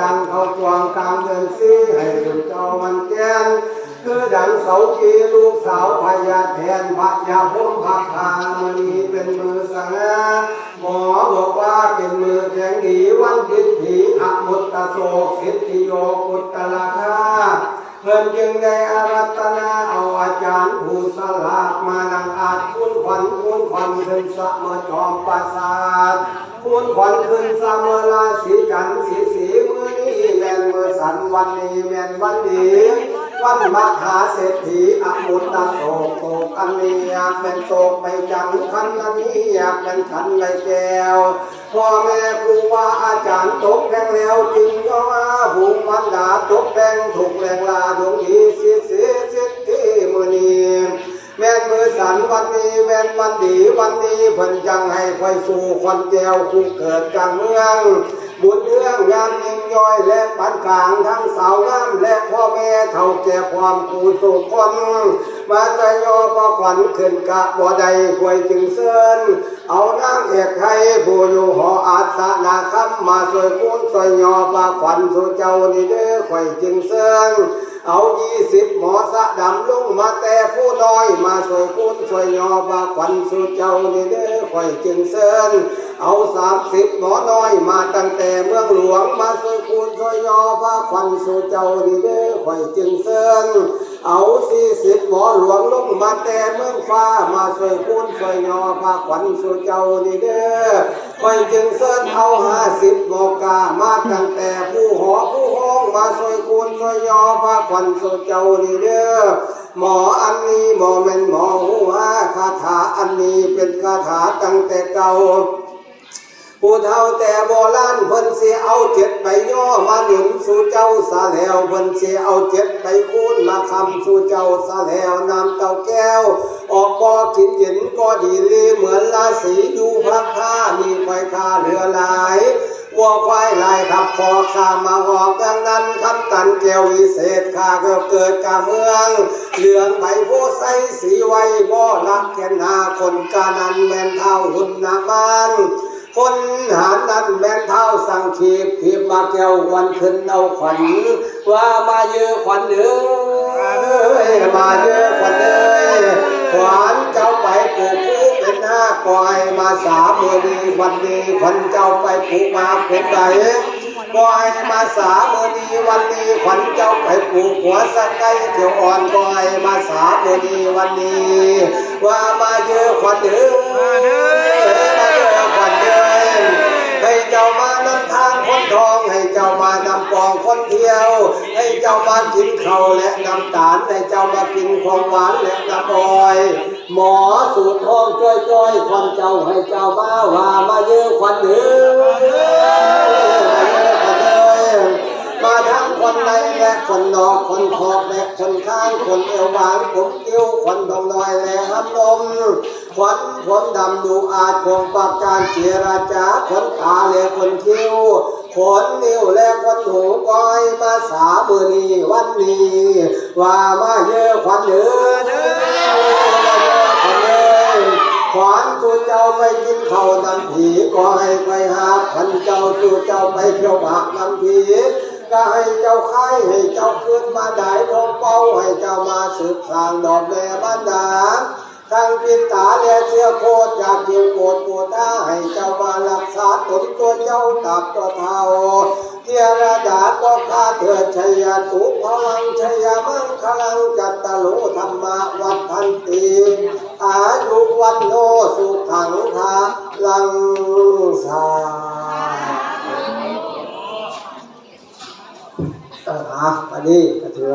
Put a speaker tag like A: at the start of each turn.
A: ดังเขาจวงกลางเดือนสีให้สุดเจ้ามันแจ้งคือดังเสากีลูกสาวพญาแทนพระยาพุ่มพระพามณีเป็นมือสังฆาหมอบอกว่าเป็นมือแข็งดีวันดิษฐิอมุตตโศกสิทธิโยกุตตลาคาเพิ่นจึงได้อารัตนาเอาอาจารย์ผู้สลากมานังอาจคุณขวัญคุณขวัญขึ้นสะเมอจอมปราสาทคุณขวัญขึ้นสะเมอราศีกันสีสี มือนี้แม่นมือสันวันนี้แม่นวันนี้วันมหาเศรษฐีอมุตตโสโตกันเนียากเป็นโตกไปจังคันนันนี้อยากเป็นขันในแก้วพ่อแม่ครูว่าอาจารย์ตกแรงแล้วจึงก็อาภูมิพันดาตกแรงถูกแรงลา นวันนี้แม่นวันดีวันนี้เพิ่นจังให้คอยสู่ควันแก้วคู่เกิดกลางเมือง บุญเรื่องงานยิ่งย่อยและปานกลางทั้งสาวงามและพ่อแม่เท่าแก่ความกูสุคนมาใจยอประขวัญขึ้นกะบ่ใดควยจึงเซินเอานางเอกให้ผู้อยู่หออาสนาคำมาสวยกุนสวยยอประขวัญสู่เจ้านี่เด้อควยจึงเซิน เอายี่สิบหมอสะดำลุงมาแต่ผู้น้อย มาสวยคุณสวยยอบาขวัญสู่เจ้านี่เด้อข่อยจึงเซินเอาสามสิบหมอน้อยมาตั้งแต่เมืองหลวงมาสวยคุณสวยยอบาขวัญสู่เจ้านี่เด้อข่อยจึงเซินเอาสี่สิบหมอหลวงลุงมาแต่เมืองฟ้ามาสวยคุณสวยยอบาขวัญสู่เจ้านี่เด้อข่อยจึงเซินเอาห้าสิบหมอกามาตั้งแต่ผู้หอผู้ห้องมาส วยคุณสวยยอบาขวัญสู่เจ้านี่เด้อหมออันนี้หมอแม่นหมอหัวคาถาอันนี้เป็นคาถาตั้งแต่เก่าผู้เฒ่าแต่โบราณเพิ่นสิเอาเจ็ดใบย่อมาหนุนสู่เจ้าสาแล้วเพิ่นสิเอาเจ็ดใบคูณมาคำสู่เจ้าสาแล้วน้ำเต้าแก้ว ออกบ่อกินเย็นก็ดีลีเหมือนราศีอยู่พักผ้ามีไฟคาเรือหลาย วัวควายลายขับคอข้ามาออกดังนั้นคำกันแก้ววิเศษข้าก็เกิดกาเมือง เหลืองใบโพใสสีไว้บ่รักแก่นาคนกานันแม่นเท่าหุ่นนามันคนหานั้นแม่นเท้าสังขีบขีบมาแก้ววันขึ้นเอาขวัญว่ามาเยอะขวัญเอ้ยมาเยอะขวัญเอ้ มาสามมือนี้วันนี้ขวัญเจ้าไปปลูกมาเป็นไรปล่อยมาสามมือนี้วันนี้ขวัญเจ้าไปปลูกหัวสะไก่เขียวอ่อนปล่อยมาสามมือนี้วันนี้ ว่ามาเยอะขวัญเอ้ยมาเยอะขวัญเอ้ยให้เจ้ามานำทางคนทองให้เจ้ามานำปองคนเที่ยว ให้เจ้ามากินเข้าและน้ำตาลให้เจ้ามากินของหวานและน้ำอ้อย หมอสูตรทองจ้อยจ้อยๆควันเจ้าให้เจ้ามาว่ามาเยอะควันเอ้ยมาเยอควันเอ้ยมาทั้งคนในและคนนอกคนขอบและคนข้างคนเอวหวานผมกิ้วคนดองน้อยและห้ำลมขวัญขนดำดูอาจคงปากการเจรจาขนตาและคนคิ้วขนนิ้วและคนหูก้อยมาสามือนี้วันนี้ว่ามาเยอะขวัญเด้อ สู่เจ้าไปกินข้าวน้ำผีก็ให้ไปหาพันเจ้าสู่เจ้าไปเที่ยวบากน้ำผีก็ให้เจ้าค่ให้เจ้าขึ้นมาได้ทองเป้าให้เจ้ามาสืบสร้างดอกแม่บ้านดาทั้งปิตาและเสื้อโคตรจากเกี่ยว โกดปวดตาให้เจ้ามารักษาตนตัวเจ้าตับตัวเท่าเทียระดาก็ข้าเถิดชัยตุพลังชัยมังคลังจัตตลุธรรมวัฏทันติอายุวันโนสุขังทาลังสาอะอันนี้